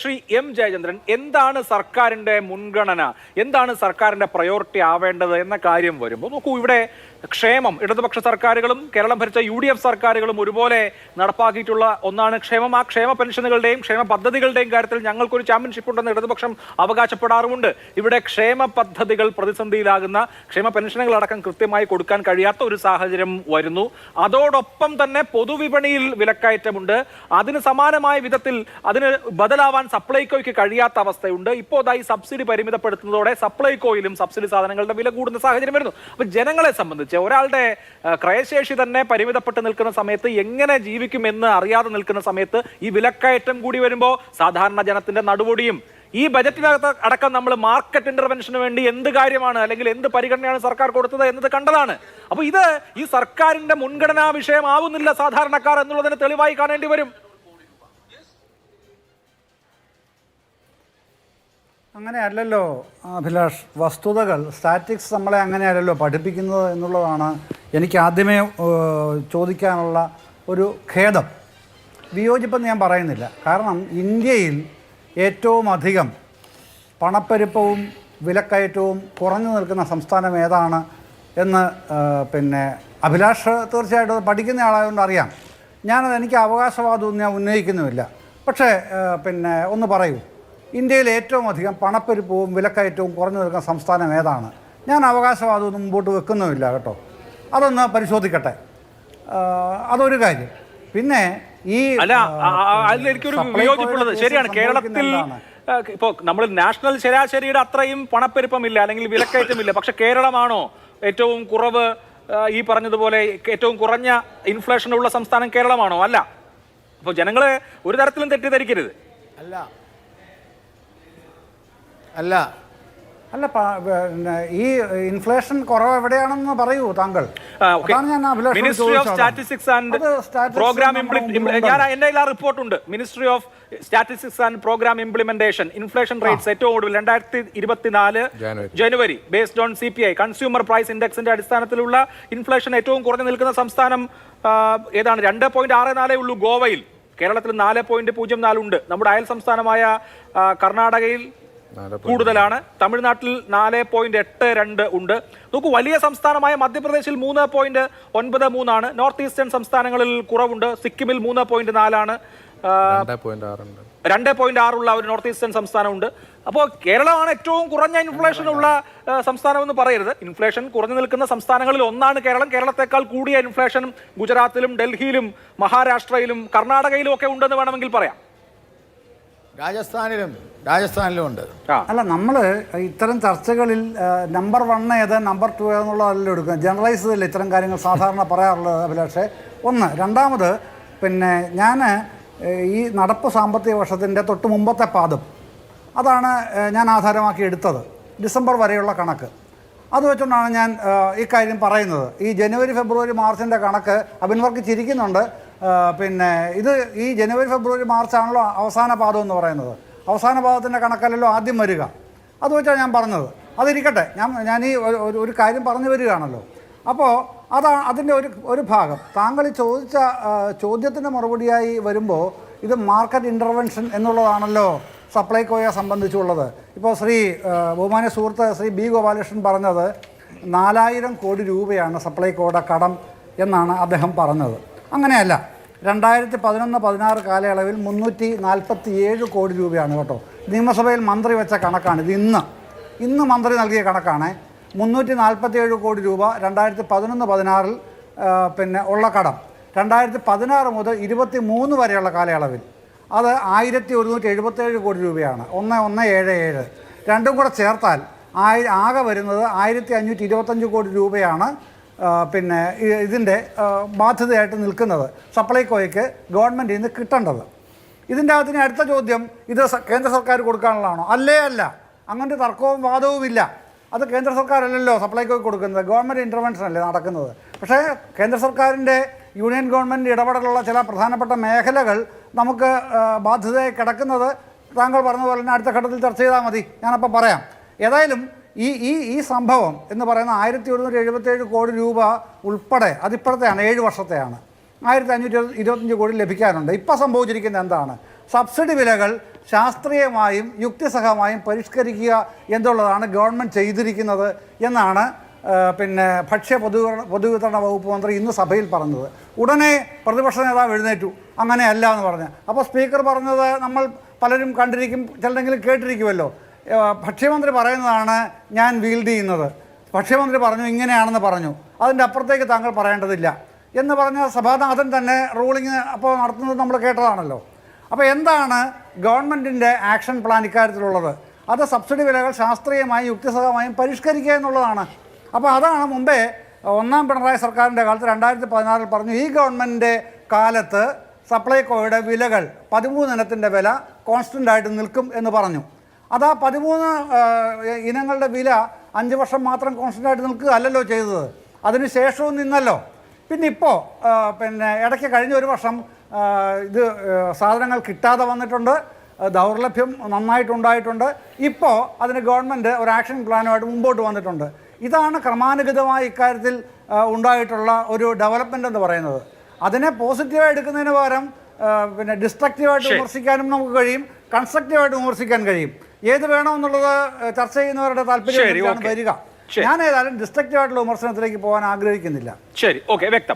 Shri M Jayachandran എന്താണ് സർക്കാരിന്റെ മുൻഗണന? എന്താണ് സർക്കാരിന്റെ പ്രയോറിറ്റി ആവേണ്ടത് എന്ന കാര്യം വരുമ്പോൾ നോക്കൂ ഇവിടെ ക്ഷേമം ഇടതുപക്ഷ സർക്കാരുകളും കേരളം ഭരിച്ച യു ഡി എഫ് സർക്കാരുകളും ഒരുപോലെ നടപ്പാക്കിയിട്ടുള്ള ഒന്നാണ് ക്ഷേമം. ആ ക്ഷേമ പെൻഷനുകളുടെയും ക്ഷേമ പദ്ധതികളുടെയും കാര്യത്തിൽ ഞങ്ങൾക്കൊരു ചാമ്പ്യൻഷിപ്പ് ഉണ്ടെന്ന് ഇടതുപക്ഷം അവകാശപ്പെടാറുമുണ്ട്. ഇവിടെ ക്ഷേമ പദ്ധതികൾ പ്രതിസന്ധിയിലാകുന്ന ക്ഷേമ പെൻഷനുകൾ അടക്കം കൃത്യമായി കൊടുക്കാൻ കഴിയാത്ത ഒരു സാഹചര്യം വരുന്നു. അതോടൊപ്പം തന്നെ പൊതുവിപണിയിൽ വിലക്കയറ്റമുണ്ട്. അതിന് സമാനമായ വിധത്തിൽ അതിന് ബദലാവാൻ സപ്ലൈകോയ്ക്ക് കഴിയാത്ത അവസ്ഥയുണ്ട്. ഇപ്പോൾ അതായി സബ്സിഡി പരിമിതപ്പെടുത്തുന്നതോടെ സപ്ലൈകോയിലും സബ്സിഡി സാധനങ്ങളുടെ വില കൂടുന്ന സാഹചര്യം വരുന്നു. അപ്പൊ ജനങ്ങളെ സംബന്ധിച്ച് ഒരാളുടെ ക്രയശേഷി തന്നെ പരിമിതപ്പെട്ട് നിൽക്കുന്ന സമയത്ത് എങ്ങനെ ജീവിക്കുമെന്ന് അറിയാതെ നിൽക്കുന്ന സമയത്ത് ഈ വിലക്കയറ്റം കൂടി വരുമ്പോൾ സാധാരണ ജനത്തിന്റെ നടുപടിയും ഈ ബജറ്റിനകത്ത് അടക്കം നമ്മൾ മാർക്കറ്റ് ഇന്റർവെൻഷന് വേണ്ടി എന്ത് കാര്യമാണ് അല്ലെങ്കിൽ എന്ത് പരിഗണനയാണ് സർക്കാർ കൊടുത്തത് എന്നത് കണ്ടതാണ്. അപ്പൊ ഇത് ഈ സർക്കാരിന്റെ മുൻഗണനാ വിഷയമാവുന്നില്ല സാധാരണക്കാർ എന്നുള്ളതിന് തെളിവായി കാണേണ്ടി വരും. അങ്ങനെയല്ലല്ലോ അഭിലാഷ്. വസ്തുതകൾ സ്റ്റാറ്റിക്സ് നമ്മളെ അങ്ങനെയല്ലല്ലോ പഠിപ്പിക്കുന്നത് എന്നുള്ളതാണ് എനിക്ക് ആദ്യമേ ചോദിക്കാനുള്ള ഒരു ഖേദം. വിയോജിപ്പെന്ന് ഞാൻ പറയുന്നില്ല. കാരണം ഇന്ത്യയിൽ ഏറ്റവും അധികം പണപ്പെരുപ്പവും വിലക്കയറ്റവും കുറഞ്ഞു നിൽക്കുന്ന സംസ്ഥാനം ഏതാണ് എന്ന് പിന്നെ അഭിലാഷ് തീർച്ചയായിട്ടും പഠിക്കുന്ന ആളായതുകൊണ്ട് അറിയാം. ഞാനത് എനിക്ക് അവകാശവാദമൊന്നും ഞാൻ ഉന്നയിക്കുന്നുമില്ല. പക്ഷേ പിന്നെ ഒന്ന് പറയൂ. ഇന്ത്യയിൽ ഏറ്റവും അധികം പണപ്പെരുപ്പവും വിലക്കയറ്റവും കുറഞ്ഞു നിൽക്കുന്ന സംസ്ഥാനം ഏതാണ്? ഞാൻ അവകാശവാദമൊന്നും മുമ്പോട്ട് വെക്കുന്നുമില്ല കേട്ടോ. അതൊന്ന് പരിശോധിക്കട്ടെ. അതൊരു കാര്യം. പിന്നെ ഈ അല്ല എനിക്കൊരു വിയോജിപ്പുള്ളത്. ശരിയാണ് കേരളത്തിൽ ഇപ്പോൾ ഇപ്പോ നമ്മൾ നാഷണൽ ശരാശരിയുടെ അത്രയും പണപ്പെരുപ്പമില്ല അല്ലെങ്കിൽ വിലക്കയറ്റമില്ല. പക്ഷെ കേരളമാണോ ഏറ്റവും കുറവ്? ഈ പറഞ്ഞതുപോലെ ഏറ്റവും കുറഞ്ഞ ഇൻഫ്ലേഷൻ ഉള്ള സംസ്ഥാനം കേരളമാണോ? അല്ല. അപ്പോൾ ജനങ്ങളെ ഒരു തരത്തിലും തെറ്റിദ്ധരിക്കരുത്. അല്ല അല്ല. അല്ല പിന്നെ ഈ ഇൻഫ്ലേഷൻ കുറവ് എവിടെയാണെന്ന് പറയൂ താങ്കൾ. Ministry of statistics and program. ഞാൻ എന്റെ കയ്യിൽ ആ റിപ്പോർട്ട് ഉണ്ട് ministry of statistics and program implementation inflation rates ഏറ്റവും കൂടുതൽ രണ്ടായിരത്തി ഇരുപത്തിനാല് ജനുവരി. Based on C P I consumer price ഇൻഡെക്സിന്റെ അടിസ്ഥാനത്തിലുള്ള ഇൻഫ്ലേഷൻ ഏറ്റവും കുറഞ്ഞു നിൽക്കുന്ന സംസ്ഥാനം ഏതാണ്? രണ്ട് പോയിന്റ് ആറ് നാലേ ഉള്ളൂ ഗോവയിൽ. കേരളത്തിൽ നാല് പോയിന്റ് പൂജ്യം നാലുണ്ട് നമ്മുടെ അയൽ സംസ്ഥാനമായ കർണാടകയിൽ കൂടുതലാണ്. തമിഴ്നാട്ടിൽ നാല് പോയിന്റ് എട്ട് രണ്ട് ഉണ്ട്. നോക്കൂ വലിയ സംസ്ഥാനമായ മധ്യപ്രദേശിൽ മൂന്ന് പോയിന്റ് ഒൻപത് മൂന്നാണ്. നോർത്ത് ഈസ്റ്റേൺ സംസ്ഥാനങ്ങളിൽ കുറവുണ്ട്. സിക്കിമിൽ മൂന്ന് പോയിന്റ് നാലാണ്. രണ്ട് പോയിന്റ് ആറുള്ള ഒരു നോർത്ത് ഈസ്റ്റേൺ സംസ്ഥാനമുണ്ട്. അപ്പോൾ കേരളമാണ് ഏറ്റവും കുറഞ്ഞ ഇൻഫ്ലേഷൻ ഉള്ള സംസ്ഥാനമെന്ന് സംസ്ഥാനം എന്ന് പറയരുത്. ഇൻഫ്ലേഷൻ കുറഞ്ഞു നിൽക്കുന്ന സംസ്ഥാനങ്ങളിൽ ഒന്നാണ് കേരളം. കേരളത്തെക്കാൾ കൂടിയ ഇൻഫ്ലേഷൻ ഗുജറാത്തിലും ഡൽഹിയിലും മഹാരാഷ്ട്രയിലും കർണാടകയിലും ഒക്കെ ഉണ്ടെന്ന് വേണമെങ്കിൽ പറയാം. രാജസ്ഥാനിലും രാജസ്ഥാനിലും ഉണ്ട്. അല്ല നമ്മൾ ഇത്തരം ചർച്ചകളിൽ നമ്പർ വൺ ഏത് നമ്പർ ടു ഏതെന്നുള്ളതല്ല എടുക്കുക. ജനറലൈസ് ചെയ്തില്ല ഇത്തരം കാര്യങ്ങൾ സാധാരണ പറയാറുള്ളത് അഭിലാഷേ? ഒന്ന്. രണ്ടാമത് പിന്നെ ഞാൻ ഈ നടപ്പ് സാമ്പത്തിക വർഷത്തിന്റെ തൊട്ട് മുമ്പത്തെ പാദം. അതാണ് ഞാൻ ആധാരമാക്കി എടുത്തത്. ഡിസംബർ വരെയുള്ള കണക്ക്. അത് വെച്ചുകൊണ്ടാണ് ഞാൻ ഇക്കാര്യം പറയുന്നത്. ഈ ജനുവരി ഫെബ്രുവരി മാർച്ചിന്റെ കണക്ക് അഭിൻവർക്ക് ചിരിക്കുന്നുണ്ട് പിന്നെ ഇത് ഈ ജനുവരി ഫെബ്രുവരി മാർച്ച് ആണല്ലോ അവസാന പാദം എന്ന് പറയുന്നത്. അവസാന പാദത്തിന്റെ കണക്കല്ലല്ലോ ആദ്യം വരിക. അത് വെച്ചാണ് ഞാൻ പറഞ്ഞത്. അതിരിക്കട്ടെ ഞാൻ ഞാൻ ഈ ഒരു ഒരു കാര്യം പറഞ്ഞു വരികയാണല്ലോ. അപ്പോൾ അതാണ് അതിന്റെ ഒരു ഒരു ഭാഗം. താങ്കൾ ചോദിച്ച ചോദ്യത്തിന്റെ മറുപടിയായി വരുമ്പോൾ ഇത് മാർക്കറ്റ് ഇന്റർവെൻഷൻ എന്നുള്ളതാണല്ലോ. സപ്ലൈകോയെ സംബന്ധിച്ചുള്ളത്. ഇപ്പോൾ ശ്രീ ബഹുമാന സുഹൃത്ത് ശ്രീ ബി ഗോപാലകൃഷ്ണൻ പറഞ്ഞത് നാലായിരം കോടി രൂപയാണ് സപ്ലൈകോയുടെ കടം എന്നാണ് അദ്ദേഹം പറഞ്ഞത്. അങ്ങനെയല്ല രണ്ടായിരത്തി പതിനൊന്ന് പതിനാറ് കാലയളവിൽ മുന്നൂറ്റി നാൽപ്പത്തി ഏഴ് കോടി രൂപയാണ് കേട്ടോ. നിയമസഭയിൽ മന്ത്രി വെച്ച കണക്കാണ് ഇത് ഇന്ന്. ഇന്ന് മന്ത്രി നൽകിയ കണക്കാണ് മുന്നൂറ്റി നാൽപ്പത്തി ഏഴ് കോടി രൂപ രണ്ടായിരത്തി പതിനൊന്ന് പതിനാറിൽ പിന്നെ ഉള്ള കടം. രണ്ടായിരത്തി പതിനാറ് മുതൽ ഇരുപത്തി മൂന്ന് വരെയുള്ള കാലയളവിൽ അത് ആയിരത്തി ഒരുന്നൂറ്റി എഴുപത്തേഴ് കോടി രൂപയാണ്. ഒന്ന് ഒന്ന് ഏഴ് ഏഴ്. രണ്ടും കൂടെ ചേർത്താൽ ആയി ആകെ വരുന്നത് ആയിരത്തി അഞ്ഞൂറ്റി ഇരുപത്തഞ്ച് കോടി രൂപയാണ് പിന്നെ ഇതിന്റെ ബാധ്യതയായിട്ട് നിൽക്കുന്നത് സപ്ലൈകോയ്ക്ക് ഗവൺമെന്റിൽ നിന്ന് കിട്ടേണ്ടത്. ഇതിന്റെ അകത്തിന് അടുത്ത ചോദ്യം ഇത് കേന്ദ്ര സർക്കാർ കൊടുക്കാനുള്ളതാണോ? അല്ലേ അല്ല. അങ്ങനത്തെ തർക്കവും വാദവും ഇല്ല. അത് കേന്ദ്ര സർക്കാരല്ലല്ലോ സപ്ലൈകോയ്ക്ക് കൊടുക്കുന്നത്. ഗവൺമെന്റ് ഇന്റർവെൻഷൻ അല്ലേ നടക്കുന്നത്. പക്ഷേ കേന്ദ്ര സർക്കാരിന്റെ യൂണിയൻ ഗവൺമെന്റ് ഇടപെടലുള്ള ചില പ്രധാനപ്പെട്ട മേഖലകൾ നമുക്ക് ബാധ്യതയായി കിടക്കുന്നത് താങ്കൾ പറഞ്ഞതുപോലെ തന്നെ അടുത്ത ഘട്ടത്തിൽ ചർച്ച ചെയ്താൽ മതി. ഞാനപ്പോൾ പറയാം. ഏതായാലും ഈ ഈ ഈ സംഭവം എന്ന് പറയുന്ന ആയിരത്തി ഒരുന്നൂറ്റി എഴുപത്തേഴ് കോടി രൂപ ഉൾപ്പെടെ അതിപ്പോഴത്തെയാണ് ഏഴ് വർഷത്തെയാണ്. ആയിരത്തി അഞ്ഞൂറ്റി ഇരുപത്തഞ്ച് കോടി ലഭിക്കാനുണ്ട്. ഇപ്പോൾ സംഭവിച്ചിരിക്കുന്ന എന്താണ്? സബ്സിഡി വിലകൾ ശാസ്ത്രീയമായും യുക്തിസഹമായും പരിഷ്കരിക്കുക എന്നുള്ളതാണ് ഗവൺമെന്റ് ചെയ്തിരിക്കുന്നത് എന്നാണ് പിന്നെ ഭക്ഷ്യ പൊതുവിതരണ പൊതുവിതരണ വകുപ്പ് മന്ത്രി ഇന്ന് സഭയിൽ പറഞ്ഞത്. ഉടനെ പ്രതിപക്ഷ നേതാവ് എഴുന്നേറ്റു. അങ്ങനെയല്ല എന്ന് പറഞ്ഞ്. അപ്പോൾ സ്പീക്കർ പറഞ്ഞത് നമ്മൾ പലരും കണ്ടിരിക്കും ചിലരെങ്കിലും കേട്ടിരിക്കുമല്ലോ ഭക്ഷ്യമന്ത്രി പറയുന്നതാണ് ഞാൻ വീൽഡ് ചെയ്യുന്നത്. ഭക്ഷ്യമന്ത്രി പറഞ്ഞു ഇങ്ങനെയാണെന്ന് പറഞ്ഞു. അതിന്റെ അപ്പുറത്തേക്ക് താങ്കൾ പറയേണ്ടതില്ല. എന്ന് പറഞ്ഞ സഭാനാഥൻ തന്നെ റൂളിങ് അപ്പോൾ നടത്തുന്നത് നമ്മൾ കേട്ടതാണല്ലോ. അപ്പോൾ എന്താണ് ഗവൺമെന്റിന്റെ ആക്ഷൻ പ്ലാൻ ഇക്കാര്യത്തിലുള്ളത്? അത് സബ്സിഡി വിലകൾ ശാസ്ത്രീയമായും യുക്തിസഹമായും പരിഷ്കരിക്കുക എന്നുള്ളതാണ്. അപ്പോൾ അതാണ് മുമ്പേ ഒന്നാം പിണറായി സർക്കാരിന്റെ കാലത്ത് രണ്ടായിരത്തി പതിനാറിൽ പറഞ്ഞു ഈ ഗവൺമെന്റിന്റെ കാലത്ത് സപ്ലൈകോയുടെ വിലകൾ പതിമൂന്ന് ഇനത്തിന്റെ വില കോൺസ്റ്റന്റ് ആയിട്ട് നിൽക്കും എന്ന് പറഞ്ഞു. അത് ആ പതിമൂന്ന് ഇനങ്ങളുടെ വില അഞ്ച് വർഷം മാത്രം കോൺസ്റ്റന്റ് ആയിട്ട് നിൽക്കുക അല്ലല്ലോ ചെയ്തത്. അതിന് ശേഷവും നിന്നല്ലോ. പിന്നെ ഇപ്പോൾ പിന്നെ ഇടയ്ക്ക് കഴിഞ്ഞ ഒരു വർഷം ഇത് സാധനങ്ങൾ കിട്ടാതെ വന്നിട്ടുണ്ട് ദൗർലഭ്യം നന്നായിട്ടുണ്ടായിട്ടുണ്ട്. ഇപ്പോൾ അതിന് ഗവൺമെന്റ് ഒരു ആക്ഷൻ പ്ലാനുമായിട്ട് മുമ്പോട്ട് വന്നിട്ടുണ്ട്. ഇതാണ് ക്രമാനുഗതമായി ഇക്കാര്യത്തിൽ ഉണ്ടായിട്ടുള്ള ഒരു ഡെവലപ്മെന്റ് എന്ന് പറയുന്നത്. അതിനെ പോസിറ്റീവായി എടുക്കുന്നതിന് പകരം പിന്നെ ഡിസ്ട്രക്റ്റീവായിട്ട്. വിമർശിക്കാനും നമുക്ക് കഴിയും കൺസ്ട്രക്റ്റീവായിട്ട് വിമർശിക്കാൻ കഴിയും. ഏത് വേണമെന്നുള്ളത് ചർച്ച ചെയ്യുന്നവരുടെ താല്പര്യം വരിക. ഞാൻ ഏതായാലും ഡിസ്ട്രക്റ്റീവായിട്ടുള്ള വിമർശനത്തിലേക്ക് പോകാൻ ആഗ്രഹിക്കുന്നില്ല. ശരി ഓക്കെ വ്യക്തം.